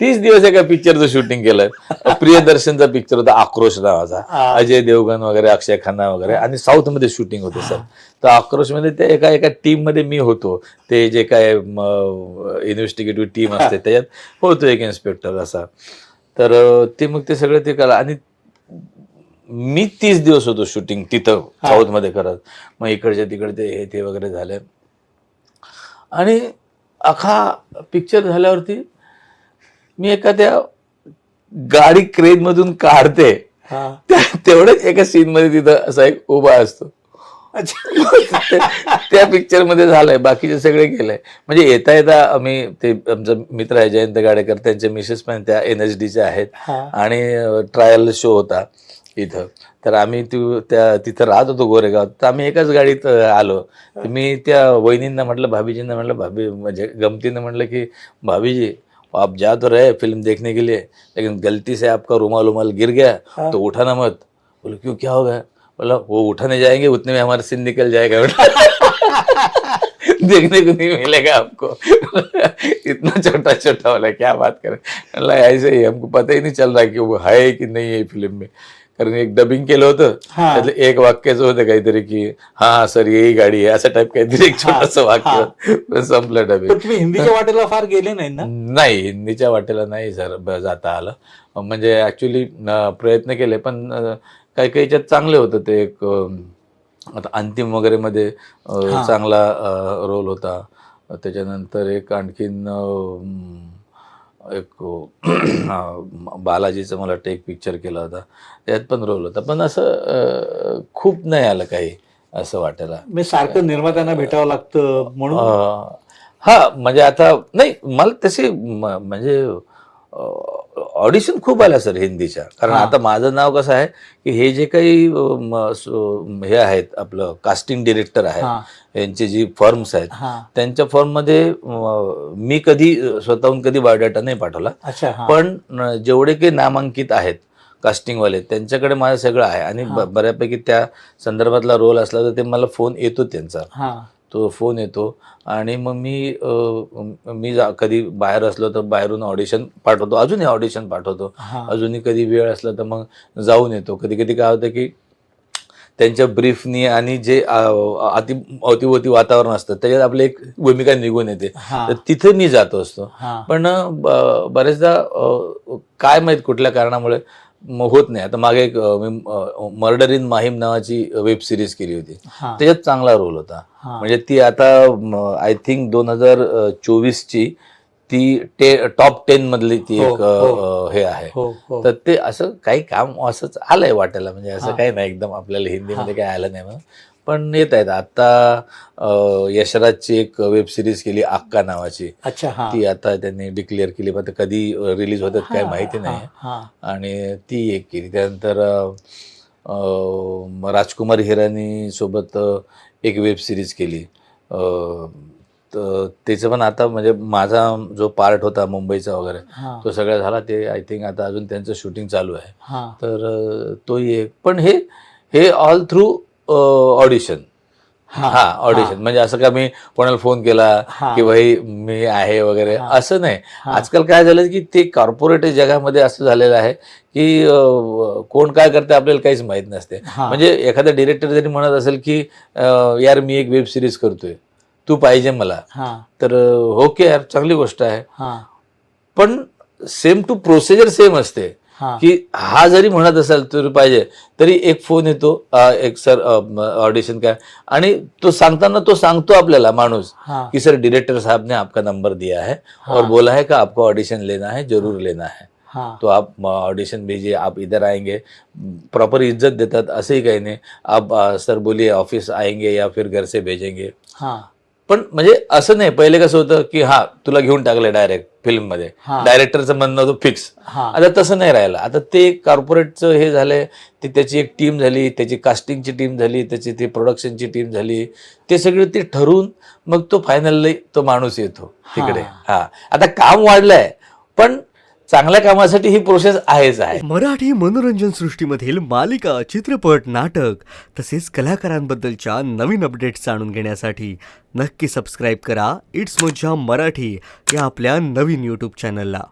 तीस दिवस एका पिक्चरचं शूटिंग केलं प्रियदर्शनचा पिक्चर होता आक्रोश नावाचा. अजय देवगण वगैरे अक्षय खन्ना वगैरे आणि साऊथमध्ये शूटिंग होते सर तर आक्रोशमध्ये ते एका एका टीममध्ये मी होतो. ते जे काय इन्व्हेस्टिगेटिव्ह टीम असते त्याच्यात होतो एक इन्स्पेक्टर असा. तर ते मग ते सगळं ते करा. आणि मी तीस दिवस होतो शूटिंग तिथं हा. साऊथमध्ये करत मग इकडच्या तिकडे ते हे ते वगैरे झाले. आणि अखा पिक्चर झाल्यावरती मी एखाद्या गाडी क्रेन मधून काढते हा. तेवढंच एका सीन मध्ये तिथं असा एक उभा असतो. त्या पिक्चरमध्ये झालंय बाकीचे सगळे गेलंय म्हणजे येता येता आम्ही ते आमचा मित्र आहे जयंत गाडेकर त्यांचे मिसेस पण त्या एन एच डीच्या आहेत. आणि ट्रायल शो होता इथं. तर आम्ही ती- त्या तिथं राहत होतो गोरेगाव. तर आम्ही एकाच गाडीत आलो. मी त्या वहिनींना म्हटलं भाभीजींना म्हटलं भाभी म्हणजे गमतीनं म्हटलं की भाभीजी आप जा तो रहे फ़िल्म देखने के लिए लेकिन गलती से आपका रुमाल उमाल गिर गया हाँ. तो उठाना मत। बोले क्यों क्या हो गया बोला वो उठाने जाएँगे उतने में हमारा सीन निकल जाएगा। देखने को नहीं मिलेगा आपको। इतना छोटा छोटा बोला क्या बात करें। ऐसे ही हमको पता ही नहीं चल रहा कि वो है कि नहीं है फ़िल्म में। कारण एक डबिंग केलं होतं. त्यातलं एक वाक्याचं होतं काहीतरी की हा सर यही गाडी आहे. असं टाईप काहीतरी एक छोटस वाक्य. संपलं डबिंग तुम्ही हिंदीच्या वाटेला फार गेले नाही ना? नाही हिंदीच्या वाटेला नाही सर जाता आलं. म्हणजे ऍक्च्युली प्रयत्न केले पण काही काही याच्यात चांगले होतं ते एक आता अंतिम वगैरे मध्ये. चांगला रोल होता. त्याच्यानंतर एक आणखीन एक बालाजीचं मला वाटतं एक पिक्चर केला होता. त्यात पण रोल होता. पण असं खूप नाही आलं काही असं वाटायला. मी सारखं निर्मात्यांना भेटावं लागतं म्हणून? हा म्हणजे आता नाही मला तसे म- म्हणजे ऑडिशन खूप आल्या सर हिंदीच्या. कारण. आता माझं नाव कसं आहे की हे जे काही हे आहेत आपलं कास्टिंग डिरेक्टर आहेत यांचे जी फर्म्स आहेत त्यांच्या फर्ममध्ये अं, मी कधी स्वतःहून कधी बायोडाटा नाही पाठवला. पण जेवढे काही नामांकित आहेत कास्टिंगवाले त्यांच्याकडे माझं सगळं आहे. आणि. बऱ्यापैकी त्या संदर्भातला रोल असला तर ते मला फोन येतो त्यांचा. तो फोन येतो. आणि मग मी मी जा- कधी बाहेर असलो तर बाहेरून ऑडिशन पाठवतो. अजूनही ऑडिशन पाठवतो. अजूनही कधी वेळ असला तर मग जाऊन येतो. कधी कधी काय होतं की त्यांच्या ब्रीफनी आणि जे अति अवतीभोवती वातावरण असतं त्याच्यात आपली एक भूमिका निघून येते. तर तिथे मी जातो असतो. पण बरेचदा काय माहीत कुठल्या कारणामुळे होत नाही. आता मागे एक मर्डर इन माहीम नावाची वेब सिरीज केली होती. त्याच्यात चांगला रोल होता. म्हणजे ती आता आय थिंक दोन हजार चोवीस ची ती टे टॉप टेन मधली ती हो, एक हो. हे आहे. हो तर ते असं काही काम असंच आलंय वाटायला म्हणजे असं. काही नाही एकदम आपल्याला हिंदीमध्ये काही आलं नाही म्हणून. पण येत आहेत. आता यशराजची एक वेब सिरीज केली अक्का नावाची. अच्छा हा. ती आता त्यांनी डिक्लेअर केली पण कधी रिलीज होतात काय माहिती नाही. आणि ती एक केली. त्यानंतर राजकुमार हिरानी सोबत एक वेब सिरीज केली. त्याचं पण आता म्हणजे माझा जो पार्ट होता मुंबईचा वगैरे तो सगळा झाला. ते आय थिंक आता अजून त्यांचं शूटिंग चालू आहे. हा. तर तोही एक. पण हे हे ऑल थ्रू ऑडिशन. हा, हा ऑडिशन म्हणजे असं का मी कोणाला फोन केला हा. की भाई मी आहे वगैरे हा. असं नाही. हा. आजकाल काय झालं की ते कॉर्पोरेट जगामध्ये असं झालेलं आहे की कोण काय करते आपल्याला काहीच माहीत नसते. हा. म्हणजे एखादा डिरेक्टर जरी म्हणत असेल की यार मी एक वेब सिरीज करतोय तू पाहिजे मला. हा. तर ओके यार चांगली गोष्ट आहे. हा. पण सेम टू प्रोसिजर सेम असते. हा की हा जरी म्हणत असेल तर पाहिजे तरी एक फोन येतो एक सर ऑडिशन काय आणि तो सांगताना तो सांगतो आपल्याला माणूस कि सर डायरेक्टर साहब ने आपका नंबर दिया है और। बोला है कि आपको ऑडिशन लेना है जरूर लेना है। हा. तो आप ऑडिशन भेजिए आप इधर आएंगे प्रॉपर इज्जत देतात असंही काही नाही। आप सर बोलिए ऑफिस आएंगे या फिर घर से भेजेंगे। हा. पण म्हणजे असं नाही पहिले कसं होतं की हा तुला घेऊन टाकलं डायरेक्ट फिल्ममध्ये हा. डायरेक्टरचं म्हणणं होतं फिक्स आता तसं नाही राहिलं. आता ते कॉर्पोरेटचं हे झालंय ती त्याची एक टीम झाली त्याची कास्टिंगची टीम झाली त्याची ती प्रोडक्शनची टीम झाली. ते सगळे ते ठरवून मग तो फायनल तो माणूस येतो तिकडे. हा. आता काम वाढलंय पण चांगल्या कामासाठी ही प्रोसेस आहेच आहे. मराठी मनोरंजन सृष्टीमधील मालिका चित्रपट नाटक तसेच कलाकारांबद्दलच्या नवीन अपडेट्स जाणून घेण्यासाठी नक्की सबस्क्राईब करा. इट्स मज्जा मराठी या आपल्या नवीन यूट्यूब चॅनलला